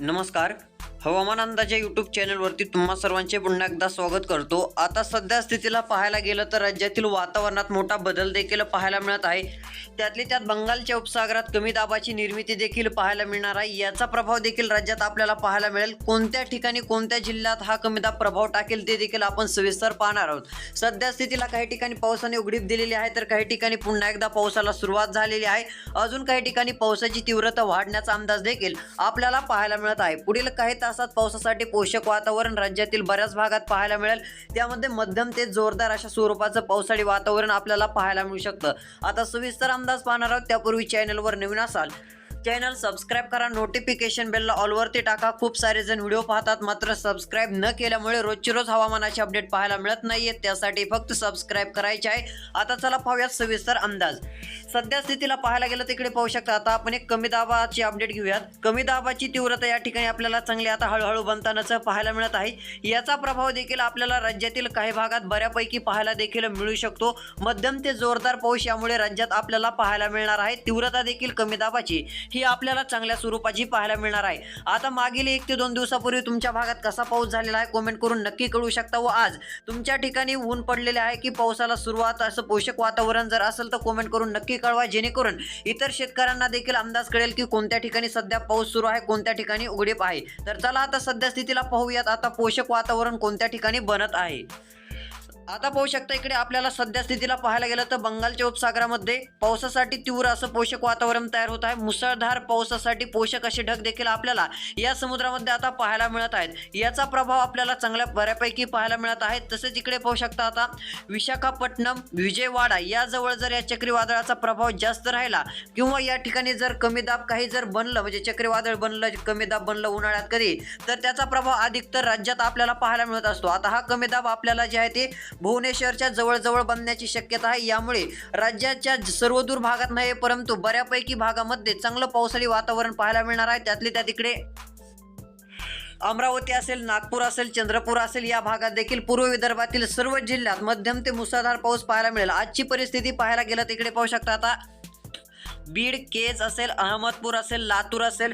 नमस्कार. हवामान अंदाजा यूट्यूब चॅनलवरती तुम्हा सर्वांचे पुन्हा एकदा स्वागत करतो. आता सध्या स्थितीला पाहायला गेलं तर राज्यातील वातावरणात मोठा बदल देखील पाहायला मिळत आहे. त्यातली त्यात बंगालच्या उपसागरात कमी दाबाची निर्मिती देखील पाहायला मिळणार आहे. याचा प्रभाव देखील राज्यात आपल्याला पाहायला मिळेल. कोणत्या ठिकाणी कोणत्या जिल्ह्यात हा कमी दाब प्रभाव टाकेल ते देखील आपण सविस्तर पाहणार आहोत. सध्या स्थितीला काही ठिकाणी पावसाने उघडीप दिलेली आहे तर काही ठिकाणी पुन्हा एकदा पावसाला सुरुवात झालेली आहे. अजून काही ठिकाणी पावसाची तीव्रता वाढण्याचा अंदाज देखील आपल्याला पाहायला मिळत आहे. पुढील काही तासात पावसासाठी पोषक वातावरण राज्यातील बऱ्याच भागात पाहायला मिळेल. त्यामध्ये मध्यम ते जोरदार अशा स्वरूपाचं पावसाळी वातावरण आपल्याला पाहायला मिळू शकतं. आता सविस्तर अंदाज पाहणार आहोत. त्यापूर्वी चॅनलवर नवीन असाल चॅनल सबस्क्राईब करा. नोटिफिकेशन बेलला ऑलवरती टाका. खूप सारे जण व्हिडिओ पाहतात. मात्र सबस्क्राईब न केल्यामुळे रोजची रोज हवामानाचे अपडेट पाहायला मिळत नाहीये. त्यासाठी फक्त सबस्क्राईब करायचे आहे. आता चला पाहूयात सविस्तर अंदाज. सध्या स्थितीला पाहायला गेलं तिकडे पाहू शकता. आता आपण एक कमी दाबाची अपडेट घेऊयात. कमी दाबाची तीव्रता या ठिकाणी आपल्याला चांगली आता हळूहळू बनतानाच पाहायला मिळत आहे. याचा प्रभाव देखील आपल्याला राज्यातील काही भागात बऱ्यापैकी पाहायला देखील मिळू शकतो. मध्यम ते जोरदार पाऊस यामुळे राज्यात आपल्याला पाहायला मिळणार आहे. तीव्रता देखील कमी दाबाची. ही आपल्याला चांगल्या स्वरूपाची पाहायला मिळणार आहे. आता मागील एक ते दोन दिवसापूर्वी तुमच्या भागात कसा पाऊस झालेला आहे कमेंट करून नक्की कळू शकता व आज तुमच्या ठिकाणी ऊन पडलेले आहे की पावसाला सुरुवात असं पोषक वातावरण जर असेल तर कमेंट करून नक्की कळवा. जेणेकरून इतर शेतकऱ्यांना देखील अंदाज कळेल की कोणत्या ठिकाणी सध्या पाऊस सुरू आहे कोणत्या ठिकाणी उघडीप आहे. तर चला आता सध्या स्थितीला पाहूयात. आता पोषक वातावरण कोणत्या ठिकाणी बनत आहे? आता पाहू शकता इकडे आपल्याला सध्या स्थितीला पाहायला गेलं तर बंगालच्या उपसागरामध्ये पावसासाठी तीव्र असं पोषक वातावरण तयार होत आहे. मुसळधार पावसासाठी पोषक असे ढग देखील आपल्याला या समुद्रामध्ये आता पाहायला मिळत आहेत. याचा प्रभाव आपल्याला चांगल्या बऱ्यापैकी पाहायला मिळत आहे. तसेच इकडे पाहू शकता आता विशाखापट्टणम विजयवाडा याजवळ जर या चक्रीवादळाचा प्रभाव जास्त राहिला किंवा या ठिकाणी जर कमी दाब काही जर बनलं म्हणजे चक्रीवादळ बनलं कमी दाब बनलं उन्हाळ्यात कधी तर त्याचा प्रभाव अधिक तर राज्यात आपल्याला पाहायला मिळत असतो. आता हा कमी दाब आपल्याला जे आहे ते भुवनेश्वरच्या जवळजवळ बनण्याची शक्यता आहे. यामुळे राज्याच्या सर्वदूर भागात नाही परंतु बऱ्यापैकी भागामध्ये चांगलं पावसाळी वातावरण पाहायला मिळणार आहे. त्यातली त्या तिकडे अमरावती असेल नागपूर असेल चंद्रपूर असेल या भागात देखील पूर्व विदर्भातील सर्व जिल्ह्यात मध्यम ते मुसळधार पाऊस पाहायला मिळेल. आजची परिस्थिती पाहायला गेलं तिकडे पाहू शकता आता. बीड केज असेल अहमदपूर असेल लातूर असेल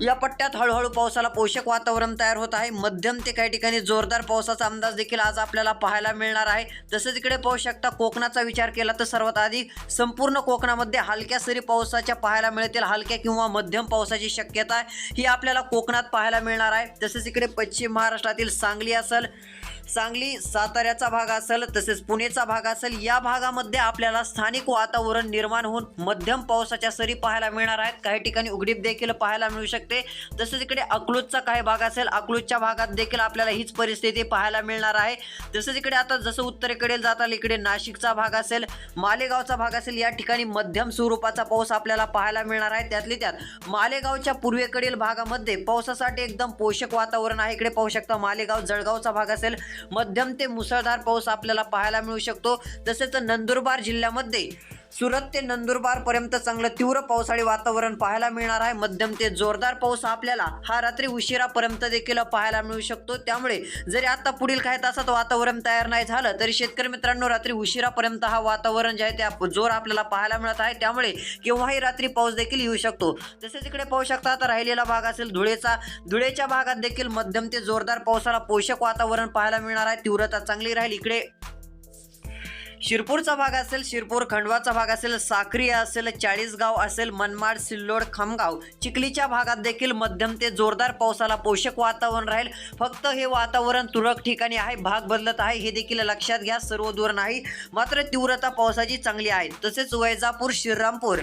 या पट्ट्यात हळूहळू पावसाला पोषक वातावरण तयार होत आहे. मध्यम ते काही ठिकाणी जोरदार पावसाचा अंदाज देखील आज आपल्याला पाहायला मिळणार आहे. तसंच इकडे पाहू शकता कोकणाचा विचार केला तर सर्वात आधी संपूर्ण कोकणामध्ये हलक्या सरी पावसाच्या पाहायला मिळतील. हलक्या किंवा मध्यम पावसाची शक्यता आहे ही आपल्याला कोकणात पाहायला मिळणार आहे. तसेच इकडे पश्चिम महाराष्ट्रातील सांगली असेल सांगली साताऱ्याचा भाग असेल तसेच पुणेचा भाग असेल या भागामध्ये आपल्याला स्थानिक वातावरण निर्माण होऊन मध्यम पावसाच्या सरी पाहायला मिळणार आहेत. काही ठिकाणी उघडीप देखील पाहायला मिळू शकते तसेच इकडे अकलूजचा काही भाग असेल अकलूजच्या भागात देखील आपल्याला हीच परिस्थिती पाहायला मिळणार आहे. तसेच इकडे आता जसं उत्तरेकडे जाताल इकडे नाशिकचा भाग असेल मालेगावचा भाग असेल या ठिकाणी मध्यम स्वरूपाचा पाऊस आपल्याला पाहायला मिळणार आहे. त्यातली त्यात मालेगावच्या पूर्वेकडील भागामध्ये पावसासाठी एकदम पोषक वातावरण आहे. इकडे पाहू शकता मालेगाव जळगावचा भाग असेल मध्यम ते मुसळधार पाऊस आपल्याला पाहायला मिळू शकतो. तसेच नंदुरबार जिल्ह्यामध्ये सुरत ते नंदुरबार पर्यंत चांगलं तीव्र पावसाळी वातावरण पाहायला मिळणार आहे. मध्यम ते जोरदार पाऊस आपल्याला हा रात्री उशिरापर्यंत देखील पाहायला मिळू शकतो. त्यामुळे जरी आता पुढील काही तासात वातावरण तयार नाही झालं तरी शेतकरी मित्रांनो रात्री उशिरापर्यंत हा वातावरण जे आहे ते जोर आपल्याला पाहायला मिळत आहे. त्यामुळे केव्हाही रात्री पाऊस देखील येऊ शकतो. तसेच इकडे पाहू शकता आता राहिलेला भाग असेल धुळेचा. धुळेच्या भागात देखील मध्यम ते जोरदार पावसाला पोषक वातावरण पाहायला मिळणार आहे. तीव्रता चांगली राहील. इकडे शिरपूरचा भाग असेल शिरपूर खंडवाचा भाग असेल साक्रिया असेल चाळीसगाव असेल मनमाड सिल्लोड खामगाव. चिखलीच्या भागात देखील मध्यम ते जोरदार पावसाला पोषक वातावरण राहील. फक्त हे वातावरण तुरळक ठिकाणी आहे भाग बदलत आहे हे देखील लक्षात घ्या सर्व दूर नाही मात्र तीव्रता पावसाची चांगली आहे. तसेच वैजापूर श्रीरामपूर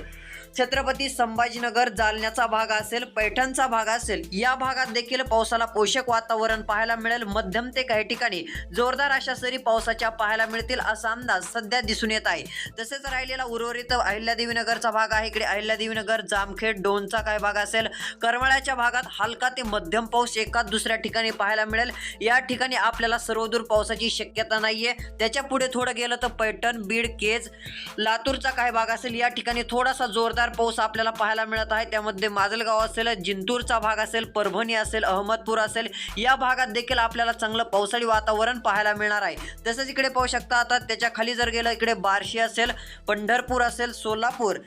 छत्रपती संभाजीनगर जालन्याचा भाग असेल पैठणचा भाग असेल या भागात देखील पावसाला पोषक वातावरण पाहायला मिळेल. मध्यम ते काही ठिकाणी जोरदार अशा सरी पावसाच्या पाहायला मिळतील असा अंदाज सध्या दिसून येत आहे. तसेच राहिलेला उर्वरित अहिल्यादेवीनगरचा भाग आहे. इकडे अहिल्यादेवीनगर जामखेड डोनचा काय भाग असेल करमाळ्याच्या भागात हलका ते मध्यम पाऊस एकाच दुसऱ्या ठिकाणी पाहायला मिळेल. या ठिकाणी आपल्याला सर्वदूर पावसाची शक्यता नाहीये. त्याच्या पुढे थोडं गेलं तर पैठण बीड केज लातूरचा काय भाग असेल या ठिकाणी थोडासा जोरदार मुसळधार पाऊस आपल्याला पाहायला मिळत आहे. त्यामध्ये माजलगाव असेल जिंतूरचा भाग असेल परभणी असेल अहमदपूर असेल या भागात देखील आपल्याला चांगलं पावसाळी वातावरण पाहायला मिळणार आहे. तसंच इकडे पाहू शकता आता त्याच्याखाली जर गेलं इकडे बार्शी असेल पंढरपूर असेल सोलापूर.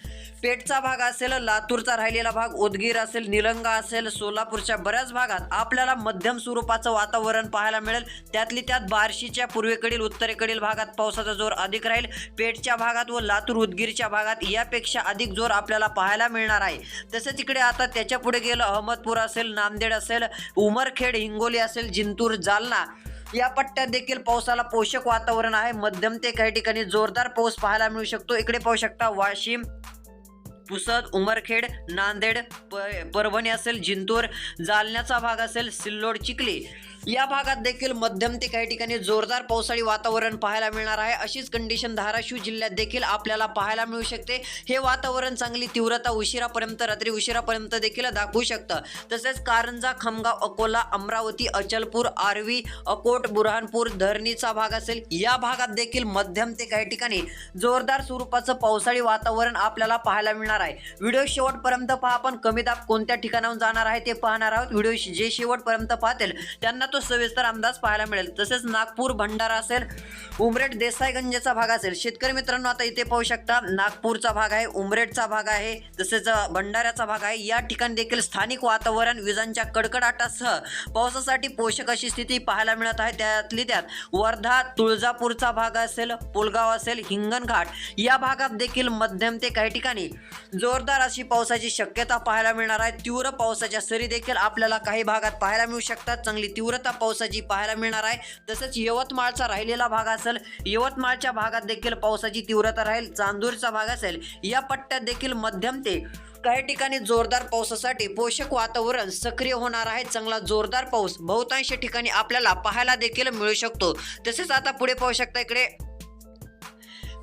पेठचा भाग असेल लातूरचा राहिलेला भाग उदगीर असेल निलंगा असेल सोलापूरच्या बऱ्याच भागात आपल्याला मध्यम स्वरूपाचं वातावरण पाहायला मिळेल. त्यातली त्यात बार्शीच्या पूर्वेकडील उत्तरेकडील भागात पावसाचा जोर अधिक राहील. पेठच्या भागात व लातूर उदगीरच्या भागात यापेक्षा अधिक जोर आपल्याला पाहायला मिळणार आहे. तसेच इकडे आता त्याच्या पुढे गेलं अहमदपूर असेल नांदेड असेल उमरखेड हिंगोली असेल जिंतूर जालना. या पट्ट्यात देखील पावसाला पोषक वातावरण आहे. मध्यम ते काही ठिकाणी जोरदार पाऊस पाहायला मिळू शकतो. इकडे पाहू शकता वाशिम पुसद उमरखेड नांदेड प परभणी असेल जिंतूर जालन्याचा भाग असेल सिल्लोड चिखली. या भागात देखील मध्यम ते काही ठिकाणी जोरदार पावसाळी वातावरण पाहायला मिळणार आहे. अशीच कंडिशन धाराशिव जिल्ह्यात देखील आपल्याला पाहायला मिळू शकते. हे वातावरण चांगली तीव्रता उशिरापर्यंत रात्री उशिरापर्यंत देखील दाखवू शकतं. तसेच कारंजा खमगाव अकोला अमरावती अचलपूर आर्वी अकोट बुरहानपूर धरणीचा भाग असेल. या भागात देखील मध्यम ते काही ठिकाणी जोरदार स्वरूपाचं पावसाळी वातावरण आपल्याला पाहायला मिळणार आहे. व्हिडिओ शेवटपर्यंत पहा. आपण कमी दाब कोणत्या ठिकाणाहून जाणार आहे ते पाहणार आहोत. व्हिडिओ जे शेवटपर्यंत पाहतील त्यांना तो सविस्तर अंदाज पाहायला मिळेल. तसेच नागपूर भंडारा असेल उमरेड देसाईगंजचा भाग असेल. शेतकरी मित्रांनो आता इथे पाहू शकता नागपूरचा भाग आहे उमरेडचा भाग आहे तसेच भंडाऱ्याचा भाग आहे. या ठिकाणी देखील स्थानिक वातावरण विजांच्या कडकडाटासह पावसासाठी पोषक अशी स्थिती पाहायला मिळत आहे. त्यातली त्यात वर्धा तुळजापूरचा भाग असेल पुलगाव असेल हिंगणघाट या भागात देखील मध्यम ते काही ठिकाणी जोरदार अशी पावसाची शक्यता पाहायला मिळणार आहे. तीव्र पावसाच्या सरी देखील आपल्याला काही भागात पाहायला मिळू शकतात. चांगली तीव्रता पावसाची पाहायला मिळणार आहे. तसंच यवतमाळचा राहिलेला भाग असेल यवतमाळच्या भागात देखील पावसाची तीव्रता राहील चांदूरचा भाग असेल या पट्ट्यात देखील मध्यम ते काही ठिकाणी जोरदार पावसासाठी पोषक वातावरण सक्रिय होणार आहे. चांगला जोरदार पाऊस बहुतांश ठिकाणी आपल्याला पाहायला देखील मिळू शकतो. तसेच आता पुढे पाहू शकता इकडे.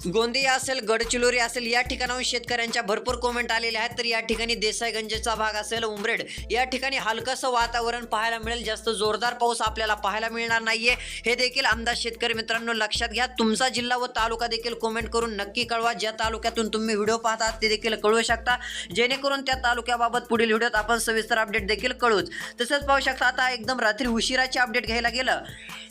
गोंदिया असेल गडचिरोली असेल या ठिकाणाहून शेतकऱ्यांच्या भरपूर कोमेंट आलेल्या आहेत. तर या ठिकाणी देसाईगंजचा भाग असेल उमरेड. या ठिकाणी हलकंसं वातावरण पाहायला मिळेल. जास्त जोरदार पाऊस आपल्याला पाहायला मिळणार नाहीये. हे देखील अंदाज शेतकरी मित्रांनो लक्षात घ्या. तुमचा जिल्हा व तालुका देखील कमेंट करून नक्की कळवा. ज्या तालुक्यातून तुम्ही व्हिडिओ पाहतात ते देखील कळवू शकता. जेणेकरून त्या तालुक्याबाबत पुढील व्हिडिओत आपण सविस्तर अपडेट देखील कळूच. तसंच पाहू शकता आता एकदम रात्री उशिराचे अपडेट घ्यायला गेलं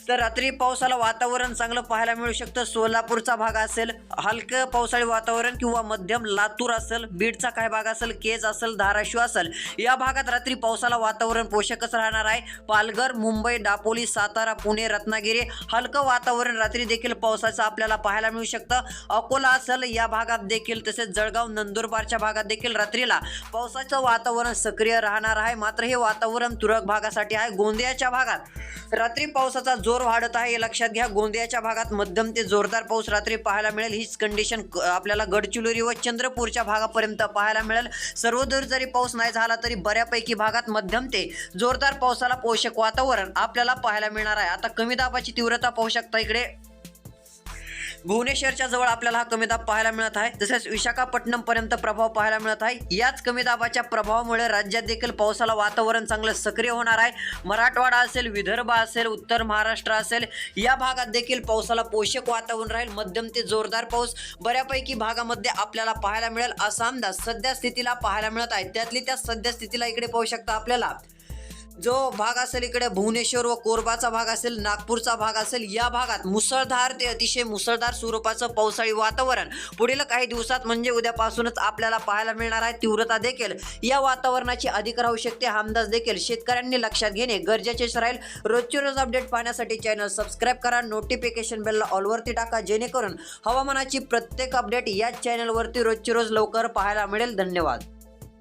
तर रात्री पावसाला वातावरण चांगलं पाहायला मिळू शकतं. सोलापूरचा भाग असेल हलकं पावसाळी वातावरण किंवा मध्यम लातूर असेल बीडचा काय भाग असेल केज असेल धाराशिव असेल या भागात रात्री पावसाला वातावरण पोषकच राहणार आहे. पालघर मुंबई दापोली सातारा पुणे रत्नागिरी हलकं वातावरण रात्री देखील पावसाचं आपल्याला पाहायला मिळू शकतं. अकोला असेल या भागात देखील तसेच जळगाव नंदुरबारच्या भागात देखील रात्रीला पावसाचं वातावरण सक्रिय राहणार आहे. मात्र हे वातावरण तुरळक भागासाठी आहे. गोंदियाच्या भागात रात्री पावसाचा जोर वाढत आहे. हे लक्षात घ्या गोंदियाच्या भागात मध्यम ते जोरदार पाऊस रात्री पाहायला मिळेल. हीच कंडिशन आपल्याला गडचिरोली व चंद्रपूरच्या भागापर्यंत पाहायला मिळेल. सर्वदूर जरी पाऊस नाही झाला तरी बऱ्यापैकी भागात मध्यम ते जोरदार पावसाला पोषक वातावरण आपल्याला पाहायला मिळणार आहे. आता कमी दाबाची तीव्रता पाहू शकता इकडे. भुवनेश्वरच्या जवळ आपल्याला हा कमी दाब पाहायला मिळत आहे. तसेच विशाखापट्टणम पर्यंत प्रभाव पाहायला मिळत आहे. याच कमी दाबाच्या प्रभावामुळे राज्यात देखील पावसाला वातावरण चांगलं सक्रिय होणार आहे. मराठवाडा असेल विदर्भ असेल उत्तर महाराष्ट्र असेल या भागात देखील पावसाला पोषक वातावरण राहील. मध्यम ते जोरदार पाऊस बऱ्यापैकी भागामध्ये आपल्याला पाहायला मिळेल. असा अंदाज सध्या स्थितीला पाहायला मिळत आहे. त्यातली त्या सध्या स्थितीला इकडे पाहू शकता आपल्याला. जो भाग असेल इकडे भुवनेश्वर व कोरबाचा भाग असेल नागपूरचा भाग असेल या भागात मुसळधार ते अतिशय मुसळधार स्वरूपाचं पावसाळी वातावरण. पुढील काही दिवसात म्हणजे उद्यापासूनच आपल्याला पाहायला मिळणार आहे तीव्रता देखील. या वातावरणाची अधिक राहू शकते हा अंदाज देखील शेतकऱ्यांनी लक्षात घेणे गरजेचेच राहील रोजचे रोज अपडेट पाहण्यासाठी चॅनल सबस्क्राईब करा नोटिफिकेशन बेलला ऑलवरती टाका जेणेकरून हवामानाची प्रत्येक अपडेट याच चॅनलवरती रोजचे रोज लवकर पाहायला मिळेल. धन्यवाद.